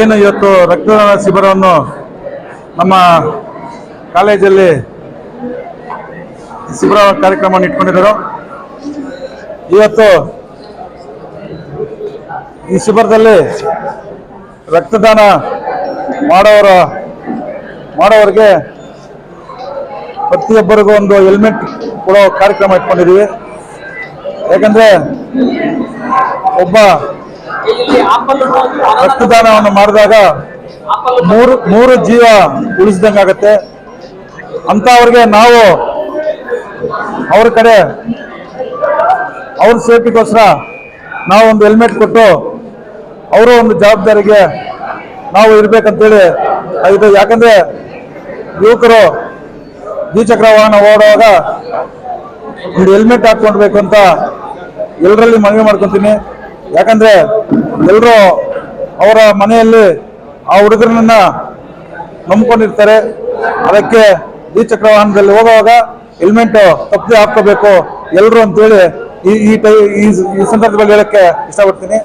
ಏನು ಇವತ್ತು ರಕ್ತದಾನ ಶಿಬಿರವನ್ನು ನಮ್ಮ ಕಾಲೇಜಲ್ಲಿ ಶಿಬಿರ ಕಾರ್ಯಕ್ರಮವನ್ನು ಇಟ್ಕೊಂಡಿದ್ದರು. ಇವತ್ತು ಈ ಶಿಬಿರದಲ್ಲಿ ರಕ್ತದಾನ ಮಾಡೋರ ಮಾಡೋರಿಗೆ ಪ್ರತಿಯೊಬ್ಬರಿಗೂ ಒಂದು ಹೆಲ್ಮೆಟ್ ಕೊಡೋ ಕಾರ್ಯಕ್ರಮ ಇಟ್ಕೊಂಡಿದ್ದೀವಿ. ಯಾಕಂದ್ರೆ ಒಬ್ಬ ರಕ್ತದಾನವನ್ನು ಮಾಡಿದಾಗ ಮೂರು ಮೂರು ಜೀವ ಉಳಿಸಿದಂಗಾಗತ್ತೆ ಅಂಥವ್ರಿಗೆ ನಾವು ಅವ್ರ ಕಡೆ ಅವ್ರ ಸೇಫ್ಟಿಗೋಸ್ಕರ ನಾವು ಒಂದು ಹೆಲ್ಮೆಟ್ ಕೊಟ್ಟು ಅವರು ಒಂದು ಜವಾಬ್ದಾರಿಗೆ ನಾವು ಇರ್ಬೇಕಂತೇಳಿ ಇದು ಯಾಕಂದ್ರೆ ಯುವಕರು ದ್ವಿಚಕ್ರ ವಾಹನ ಓಡುವಾಗ ಒಂದು ಹೆಲ್ಮೆಟ್ ಹಾಕ್ಕೊಳ್ಬೇಕು ಅಂತ ಎಲ್ಲರಲ್ಲಿ ಮನವಿ ಮಾಡ್ಕೊತೀನಿ. ಯಾಕಂದ್ರೆ ಎಲ್ಲರೂ ಅವರ ಮನೆಯಲ್ಲಿ ಆ ಹುಡುಗರನ್ನ ನಂಬ್ಕೊಂಡಿರ್ತಾರೆ. ಅದಕ್ಕೆ ದ್ವಿಚಕ್ರ ವಾಹನದಲ್ಲಿ ಹೋಗುವಾಗ ಹೆಲ್ಮೆಟ್ ತಪ್ಪದೆ ಹಾಕೋಬೇಕು ಎಲ್ಲರೂ ಅಂತೇಳಿ ಈ ಈ ಈ ಈ ಸಂದರ್ಭದಲ್ಲಿ ಹೇಳಕ್ಕೆ ಇಷ್ಟಪಡ್ತೀನಿ.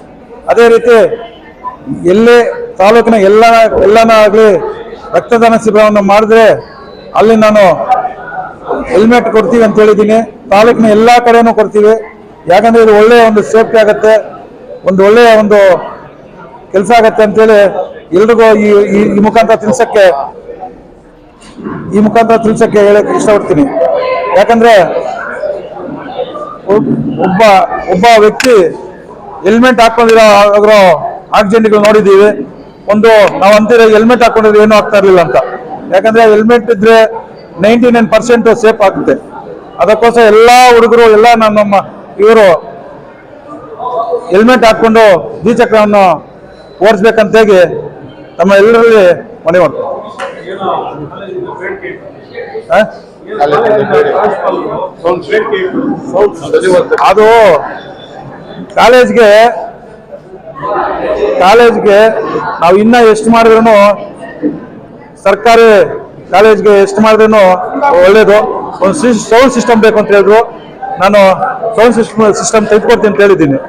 ಅದೇ ರೀತಿ ಎಲ್ಲೇ ತಾಲೂಕಿನ ಎಲ್ಲ, ಎಲ್ಲನ ಆಗಲಿ ರಕ್ತದಾನ ಶಿಬಿರವನ್ನು ಮಾಡಿದ್ರೆ ಅಲ್ಲಿ ನಾನು ಹೆಲ್ಮೆಟ್ ಕೊಡ್ತೀವಿ ಅಂತ ಹೇಳಿದ್ದೀನಿ. ತಾಲೂಕಿನ ಎಲ್ಲಾ ಕಡೆನೂ ಕೊಡ್ತೀವಿ. ಯಾಕಂದ್ರೆ ಇದು ಒಳ್ಳೆಯ ಒಂದು ಸೇಫ್ಟಿ ಆಗುತ್ತೆ. ಒಂದು ಒಳ್ಳೆಯ ಒಂದು ಕೆಲಸ ಆಗತ್ತೆ ಅಂತೇಳಿ ಎಲ್ರಿಗೂ ಈ, ಈ- ಮುಖಾಂತರ ತಿಳ್ಸಕ್ಕೆ, ಈ ಮುಖಾಂತರ ತಿಳ್ಸಕ್ಕೆ ಹೇಳಕ್ ಇಷ್ಟಪಡ್ತೀನಿ. ಯಾಕಂದ್ರೆ ಒಬ್- ಒಬ್ಬ ಒಬ್ಬ ವ್ಯಕ್ತಿ ಹೆಲ್ಮೆಟ್ ಹಾಕೊಂಡಿರೋ ಆಗಿರೋ ಆಕ್ಸಿಡೆಂಟ್ಗಳು ನೋಡಿದ್ದೀವಿ. ಒಂದು ನಾವು ಅಂತೀರ ಹೆಲ್ಮೆಟ್ ಹಾಕೊಂಡಿದ್ರೆ ಏನೂ ಆಗ್ತಾ ಇರಲಿಲ್ಲ ಅಂತ. ಯಾಕಂದ್ರೆ ಹೆಲ್ಮೆಟ್ ಇದ್ರೆ ನೈಂಟಿ ನೈನ್ ಪರ್ಸೆಂಟ್ ಸೇಫ್ ಆಗುತ್ತೆ ಅದಕ್ಕೋಸ್ಕರ ಎಲ್ಲ ಹುಡುಗರು, ಎಲ್ಲ ನಮ್ಮ ಇವರು ಹೆಲ್ಮೆಟ್ ಹಾಕೊಂಡು ದ್ವಿಚಕ್ರವನ್ನು ಓಡಿಸ್ಬೇಕಂತೇಳಿ ತಮ್ಮ ಎಲ್ಲರಲ್ಲಿ ಮನೆ? ಅದು ಕಾಲೇಜ್ಗೆ ಕಾಲೇಜ್ಗೆ ನಾವು ಇನ್ನ ಎಷ್ಟು ಮಾಡಿದ್ರು ಸರ್ಕಾರಿ ಕಾಲೇಜ್ಗೆ ಎಷ್ಟು ಮಾಡಿದ್ರೂ ಒಳ್ಳೇದು. ಒಂದು ಸೌಂಡ್ ಸಿಸ್ಟಮ್ ಬೇಕು ಅಂತ ಹೇಳಿದ್ರು. ನಾನು ಸೌಂಡ್ ಸಿಸ್ಟಮ್ ಸಿಸ್ಟಮ್ ತೆಗೆದುಕೊಡ್ತೀನಿ ಅಂತ ಹೇಳಿದ್ದೀನಿ.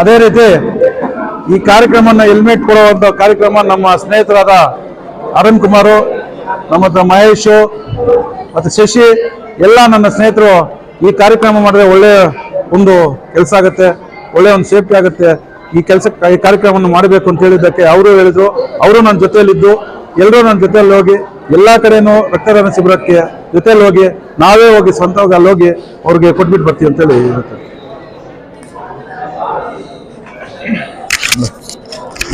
ಅದೇ ರೀತಿ ಈ ಕಾರ್ಯಕ್ರಮನ ಹೆಲ್ಮೆಟ್ ಕೊಡುವಂತ ಕಾರ್ಯಕ್ರಮ ನಮ್ಮ ಸ್ನೇಹಿತರಾದ ಅರುಣ್ ಕುಮಾರು, ನಮ್ಮ ಹತ್ರ ಮಹೇಶು, ಮತ್ತು ಶಶಿ, ಎಲ್ಲ ನನ್ನ ಸ್ನೇಹಿತರು ಈ ಕಾರ್ಯಕ್ರಮ ಮಾಡಿದ್ರೆ ಒಳ್ಳೆಯ ಒಂದು ಕೆಲಸ ಆಗುತ್ತೆ ಒಳ್ಳೆಯ ಒಂದು ಸೇಫ್ಟಿ ಆಗುತ್ತೆ, ಈ ಕೆಲಸ, ಈ ಕಾರ್ಯಕ್ರಮವನ್ನು ಮಾಡಬೇಕು ಅಂತ ಹೇಳಿದ್ದಕ್ಕೆ ಅವರು ಹೇಳಿದ್ರು, ಅವರು ನನ್ನ ಜೊತೆಯಲ್ಲಿದ್ದು, ಎಲ್ಲರೂ ನನ್ನ ಜೊತೆಯಲ್ಲಿ ಹೋಗಿ, ಎಲ್ಲ ಕಡೆನೂ ರಕ್ತದಾನ ಶಿಬಿರಕ್ಕೆ ಜೊತೆಯಲ್ಲಿ ಹೋಗಿ, ನಾವೇ ಹೋಗಿ ಸ್ವಂತವಾಗಿ ಅಲ್ಲಿ ಹೋಗಿ ಅವ್ರಿಗೆ ಕೊಟ್ಬಿಟ್ಟು ಬರ್ತೀವಿ ಅಂತೇಳಿ ಹೇಳ್ತಾರೆ.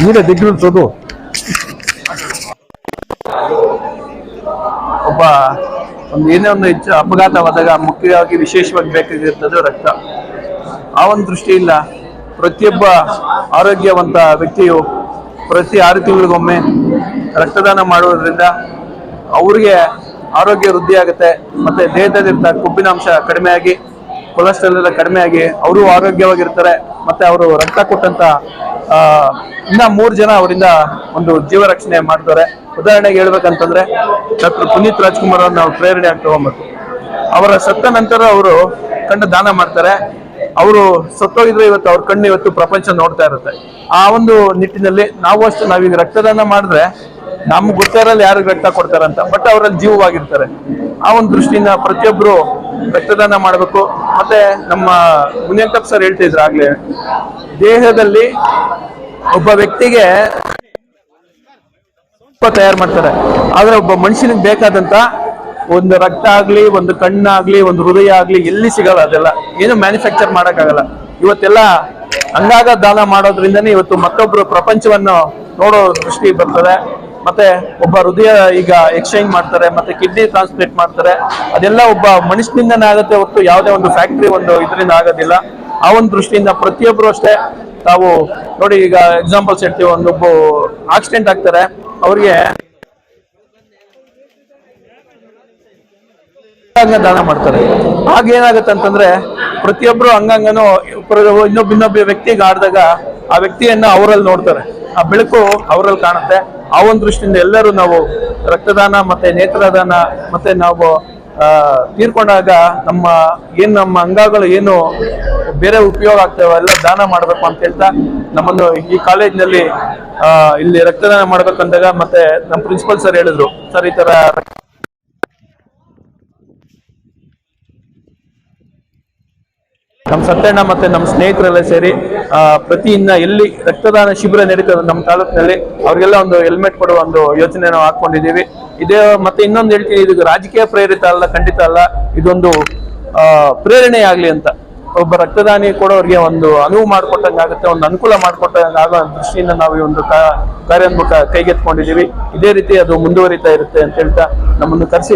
ನೀವೇ ದಿಗ್ಗಿಳಿಸೋದು ಒಬ್ಬ ಒಂದು ಏನೇ ಒಂದು ಹೆಚ್ಚು ಅಪಘಾತವಾದಾಗ ಮುಖ್ಯವಾಗಿ ವಿಶೇಷವಾಗಿ ಬೇಕಾಗಿರ್ತದೆ ರಕ್ತ. ಆ ಒಂದು ದೃಷ್ಟಿಯಿಂದ ಪ್ರತಿಯೊಬ್ಬ ಆರೋಗ್ಯವಂತ ವ್ಯಕ್ತಿಯು ಪ್ರತಿ ಆರು ತಿಂಗಳಿಗೊಮ್ಮೆ ರಕ್ತದಾನ ಮಾಡುವುದರಿಂದ ಅವರಿಗೆ ಆರೋಗ್ಯ ವೃದ್ಧಿ ಆಗುತ್ತೆ ಮತ್ತೆ ದೇಹದಲ್ಲಿರ್ತ ಕೊಬ್ಬಿನಾಂಶ ಕಡಿಮೆಯಾಗಿ ಕೊಲೆಸ್ಟ್ರಾಲ್ ಎಲ್ಲ ಕಡಿಮೆಯಾಗಿ ಅವರು ಆರೋಗ್ಯವಾಗಿರ್ತಾರೆ ಮತ್ತೆ ಅವರು ರಕ್ತ ಕೊಟ್ಟಂತ ಆ, ಇನ್ನ ಮೂರು ಜನ ಅವರಿಂದ ಒಂದು ಜೀವ ರಕ್ಷಣೆ ಮಾಡ್ತಾರೆ. ಉದಾಹರಣೆಗೆ ಹೇಳ್ಬೇಕಂತಂದ್ರೆ ಡಾಕ್ಟರ್ ಪುನೀತ್ ರಾಜ್ಕುಮಾರ್ ಅವ್ರನ್ನ ನಾವು ಪ್ರೇರಣೆ ಆಗಿ ತಗೊಂಬೇಕು ಅವರ ಸತ್ತ ನಂತರ ಅವರು ಕಣ್ಣು ದಾನ ಮಾಡ್ತಾರೆ. ಅವರು ಸತ್ತೋಗಿದ್ರೆ ಇವತ್ತು ಅವ್ರ ಕಣ್ಣು ಇವತ್ತು ಪ್ರಪಂಚ ನೋಡ್ತಾ ಇರುತ್ತೆ. ಆ ಒಂದು ನಿಟ್ಟಿನಲ್ಲಿ ನಾವು ಅಷ್ಟು, ನಾವೀಗ ರಕ್ತದಾನ ಮಾಡಿದ್ರೆ ನಮ್ಗೆ ಗೊತ್ತಿರಲ್ಲ ಯಾರಿಗೆ ರಕ್ತ ಕೊಡ್ತಾರಂತ ಬಟ್ ಅವರಲ್ಲಿ ಜೀವವಾಗಿರ್ತಾರೆ. ಆ ಒಂದು ದೃಷ್ಟಿಯಿಂದ ಪ್ರತಿಯೊಬ್ರು ರಕ್ತದಾನ ಮಾಡಬೇಕು. ಮತ್ತೆ ನಮ್ಮ ಮುನಿಯಂತಪ್ಪ ಸರ್ ಹೇಳ್ತಿದ್ರು ಆಗ್ಲೇ, ದೇಹದಲ್ಲಿ ಒಬ್ಬ ವ್ಯಕ್ತಿಗೆ ತಯಾರು ಮಾಡ್ತಾರೆ. ಆದ್ರೆ ಒಬ್ಬ ಮನುಷ್ಯನಿಗೆ ಬೇಕಾದಂತ ಒಂದು ರಕ್ತ ಆಗ್ಲಿ, ಒಂದು ಕಣ್ಣಾಗ್ಲಿ, ಒಂದು ಹೃದಯ ಆಗ್ಲಿ ಎಲ್ಲಿ ಸಿಗಲ್ಲ ಅದೆಲ್ಲ. ಏನು ಮ್ಯಾನುಫ್ಯಾಕ್ಚರ್ ಮಾಡೋಕ್ಕಾಗಲ್ಲ. ಇವತ್ತೆಲ್ಲ ಅಂಗಾಗ ದಾನ ಮಾಡೋದ್ರಿಂದನೇ ಇವತ್ತು ಮತ್ತೊಬ್ರು ಪ್ರಪಂಚವನ್ನು ನೋಡೋ ದೃಷ್ಟಿ ಬರ್ತದೆ. ಮತ್ತೆ ಒಬ್ಬ ಹೃದಯ ಈಗ ಎಕ್ಸ್ಚೇಂಜ್ ಮಾಡ್ತಾರೆ, ಮತ್ತೆ ಕಿಡ್ನಿ ಟ್ರಾನ್ಸ್ಪ್ಲೇಟ್ ಮಾಡ್ತಾರೆ. ಅದೆಲ್ಲ ಒಬ್ಬ ಮನುಷ್ಯನಿಂದನೇ ಆಗುತ್ತೆ ಹೊತ್ತು ಯಾವುದೇ ಒಂದು ಫ್ಯಾಕ್ಟ್ರಿ ಒಂದು ಇದರಿಂದ ಆಗೋದಿಲ್ಲ. ಆ ಒಂದು ದೃಷ್ಟಿಯಿಂದ ಪ್ರತಿಯೊಬ್ರು ಅಷ್ಟೇ. ತಾವು ನೋಡಿ ಈಗ ಎಕ್ಸಾಂಪಲ್ಸ್ ಹೇಳ್ತೀವಿ. ಒಂದೊಬ್ಬ ಆಕ್ಸಿಡೆಂಟ್ ಆಗ್ತಾರೆ. ಅವ್ರಿಗೆ ಅಂಗಾಂಗ ದಾನ ಮಾಡ್ತಾರೆ. ಆಗ ಏನಾಗುತ್ತೆ ಅಂತಂದ್ರೆ ಪ್ರತಿಯೊಬ್ರು ಅಂಗಾಂಗನು ಪ್ರ- ಇನ್ನೊಬ್ಬ ಇನ್ನೊಬ್ಬ ವ್ಯಕ್ತಿಗೆ ಆಡಿದಾಗ ಆ ವ್ಯಕ್ತಿಯನ್ನ ಅವರಲ್ಲಿ ನೋಡ್ತಾರೆ. ಆ ಬೆಳಕು ಅವರಲ್ಲಿ ಕಾಣುತ್ತೆ. ಆ ಒಂದು ದೃಷ್ಟಿಯಿಂದ ಎಲ್ಲರೂ ನಾವು ರಕ್ತದಾನ ಮತ್ತೆ ನೇತ್ರದಾನ ಮತ್ತೆ ನಾವು ತೀರ್ಕೊಂಡಾಗ ನಮ್ಮ ಏನ್ ನಮ್ಮ ಅಂಗಗಳು ಏನು ಬೇರೆ ಉಪಯೋಗ ಆಗ್ತವೆ ಎಲ್ಲ ದಾನ ಮಾಡ್ಬೇಕು ಅಂತ ಹೇಳ್ತಾ ನಮ್ಮನ್ನು ಈ ಕಾಲೇಜ್ನಲ್ಲಿ ಇಲ್ಲಿ ರಕ್ತದಾನ ಮಾಡ್ಬೇಕಂದಾಗ ಮತ್ತೆ ನಮ್ಮ ಪ್ರಿನ್ಸಿಪಲ್ ಸರ್ ಹೇಳಿದ್ರು. ಸರ್ ಈ ತರ ನಮ್ಮ ಸತ್ಯಣ್ಣ ಮತ್ತೆ ನಮ್ಮ ಸ್ನೇಹಿತರೆಲ್ಲ ಸೇರಿ ಆ, ಪ್ರತಿ ಇನ್ನ ಎಲ್ಲಿ ರಕ್ತದಾನ ಶಿಬಿರ ನಡೀತದೆ ನಮ್ಮ ತಾಲೂಕಿನಲ್ಲಿ ಅವ್ರಿಗೆಲ್ಲ ಒಂದು ಹೆಲ್ಮೆಟ್ ಕೊಡುವ ಒಂದು ಯೋಚನೆ ನಾವು ಹಾಕೊಂಡಿದೀವಿ ಇದೇ, ಮತ್ತೆ ಇನ್ನೊಂದು ಹೇಳ್ತೀನಿ ಇದು ರಾಜಕೀಯ ಪ್ರೇರಿತ ಅಲ್ಲ, ಖಂಡಿತ ಅಲ್ಲ, ಇದೊಂದು ಪ್ರೇರಣೆ ಆಗ್ಲಿ ಅಂತ. ಒಬ್ಬ ರಕ್ತದಾನಿ ಕೊಡೋರಿಗೆ ಒಂದು ಅನುವು ಮಾಡಿಕೊಟ್ಟಂಗೆ ಆಗುತ್ತೆ, ಒಂದು ಅನುಕೂಲ ಮಾಡಿಕೊಟ್ಟಂಗೆ ಆಗೋ ದೃಷ್ಟಿಯಿಂದ ನಾವು ಈ ಒಂದು ಕಾರ್ಯೋನ್ಮುಖ ಕೈಗೆತ್ಕೊಂಡಿದ್ದೀವಿ ಇದೇ ರೀತಿ ಅದು ಮುಂದುವರಿತಾ ಇರುತ್ತೆ ಅಂತ ಹೇಳ್ತಾ ನಮ್ಮನ್ನು ಕರೆಸಿ